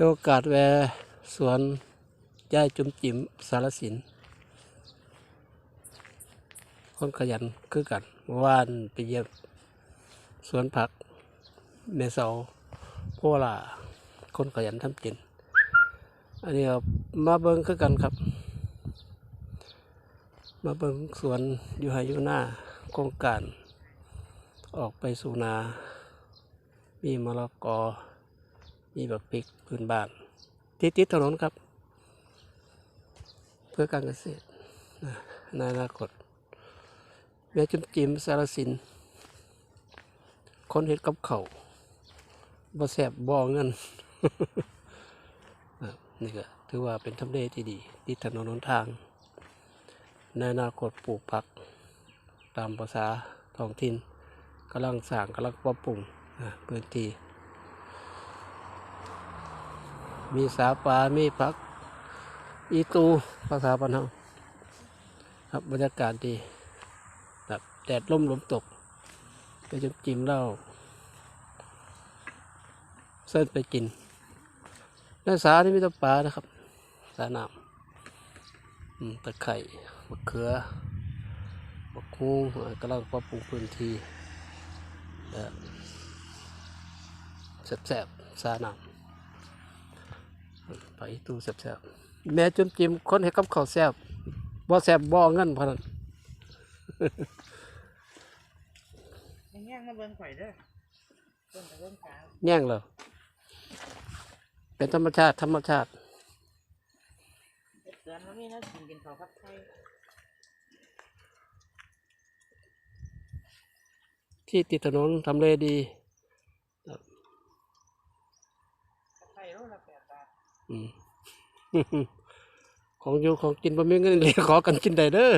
โอกาสแวสวนย่ายจุมจิ๋มสารสิน คนขยันคือกันเมื่อวานไปเยี่ยมสวนผักเมเสาโพลาคนขยันทำกิน อันนี้มาเบิ้งคือกันครับ มาเบิ้งสวนอยู่ไฮอยู่หน้าโครงการ ออกไปสู่นา มีมะละกอ มีแบบพริกพื้นบ้านติดติดถนนครับ เพื่อการเกษตรนะในอนาคตแม่จุมจิมสารสิน คนเห็ดกับเขาบ่แสบบ่เงินนี่ก็ถือว่าเป็นทำเลที่ดีติดถนนหนทาง ในอนาคตปลูกผัก ตามภาษาท้องถิ่นกำลังสร้างกำลังปรับปรุงพื้นที่ มีสาปามีผัก อีตูภาษาบ้านเฮาครับบรรยากาศดีแบบแดดล่มลมตก ไปจมจิ้มเหล้าเส้นไปกินในสานี่มีตะปลานะครับ สาหน้ำอืมตะไคร่มะเขือมะคุ้งกำลังปรับปรุงพื้นที่แบบแซ่บๆสาหน้ำ ไปตู้แซ่บๆแม่จุมจิมคนให้กับข้าวแซ่บบ่แซ่บบ่เงินพะนันยังแง่งมาเบิ่งข่อยเด้อเบิ่งแต่เบิ่งขาวแย่งเลยเป็นธรรมชาติธรรมชาติเฮ็ดสวนมันมีนะกินกินข้าวผัดไทยที่ติดถนนทำเลดีผัดไทยโลละแปดบาทอืม ของอยู่ของกินบ่มีเงินเลยขอกันกินได้เด้อ